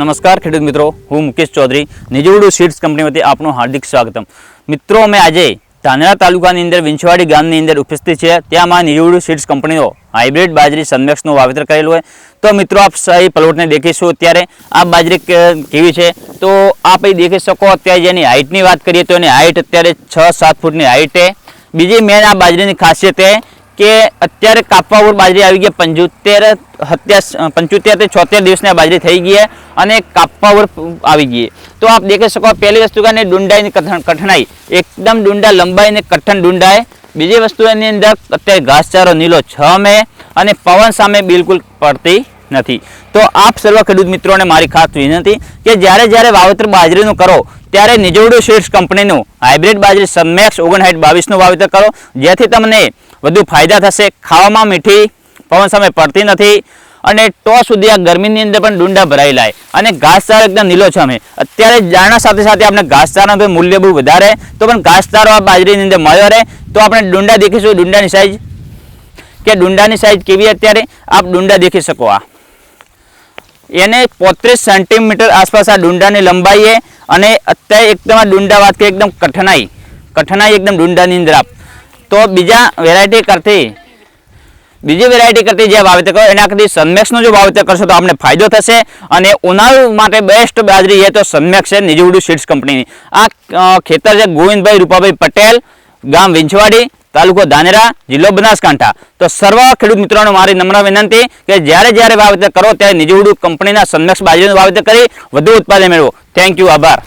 નમસ્કાર ખેડૂત મિત્રો, હું મુકેશ ચૌધરી નિજવડુ સીડ્સ કંપની વતી આપનું હાર્દિક સ્વાગતમ. મિત્રો, અમે આજે ધાનેરા તાલુકાની અંદર વિંછવાડી ગામની અંદર ઉપસ્થિત છે ત્યાં માં નિજવડુ સીડ્સ કંપનીઓ હાઇબ્રિડ બાજરી સનમેક્સનું વાવેતર કરેલું હોય. તો મિત્રો, આપ સહી પલોટને દેખીશું અત્યારે. આ બાજરી કેવી છે? તો આપ દેખી શકો અત્યારે જેની હાઇટની વાત કરીએ તો એની હાઇટ અત્યારે છ સાત ફૂટની હાઇટ છે. બીજી મેન આ બાજરીની ખાસિયત કે અત્યારે કાપવાપુર બાજરી આવી ગઈ પંચોતેર, હત્યા પંચોતેરથી છોતેર દિવસની બાજરી થઈ ગઈ અને કાપવાપુર આવી ગઈ. તો આપ દેખી શકો પહેલી વસ્તુ કે ડુંડાઈની કઠણ- કઠણાઈ. એકદમ ડુંડા લંબાઈ અને કઠણ ડુંડાય બીજી વસ્તુ એની અંદર અત્યારે ઘાસચારો નીલો છમે અને પવન સામે બિલકુલ પડતી નથી. તો આપ સર્વ ખેડૂત મિત્રોને મારી ખાસ વિનંતી કે જ્યારે જ્યારે વાવેતર બાજરીનું કરો, ત્યારે નિજોડો સીડ્સ કંપનીનું હાઇબ્રિડ બાજરી સનમેક્સ ઓગણસાઠ બાવીસનું વાવેતર કરો, જેથી તમને વધુ ફાયદા થશે. ખાવામાં મીઠી પવન સામે પડતી નથી અને ટો સુધી આ ગરમીની અંદર પણ ડુંડા ભરાઈ લાય અને ઘાસચારો એકદમ નીલો છે અમે. અત્યારે દાણા સાથે સાથે આપણે ઘાસચારાનું મૂલ્ય બહુ વધારે, તો પણ ઘાસચારો આ બાજરીની અંદર મળ્યો રહે, તો આપણે ડુંડા દેખીશું. ડુંડાની સાઈઝ કે ડુંડાની સાઈઝ કેવી અત્યારે? આપ ડુંડા દેખી શકો આ. એને પોત્રીસ સેન્ટીમીટર આસપાસ આ ડુંડાની લંબાઈ અને અત્યારે એકદમ આ ડુંડા વાત કરીએ, એકદમ કઠણાઈ કઠણાઈ એકદમ ડુંડાની અંદર આપ. તો બીજા વેરાયટી કરતી, બીજી વેરાયટી કરતી જે વાવેતર કરો, એના કરતી સનમેક્સનું જો વાવેતર કરશો તો આપણે ફાયદો થશે અને ઉનાળુ માટે બેસ્ટ બાજરી એ તો સનમેક્સ છે નિજવડુ સીડ્સ કંપનીની આ ખેતર છે ગોવિંદભાઈ રૂપાભાઈ પટેલ, ગામ વિંછવાડી તાલુકો ધાનેરા, જિલ્લો બનાસકાંઠા. તો સર્વ ખેડૂત મિત્રોને મારી નમ્ર વિનંતી કે જ્યારે જ્યારે વાવેતર કરો, ત્યારે નિજવડુ કંપનીના સનમેક્સ બાજરીનું વાવેતર કરી વધુ ઉત્પાદન મેળવો. થેન્ક યુ આભાર.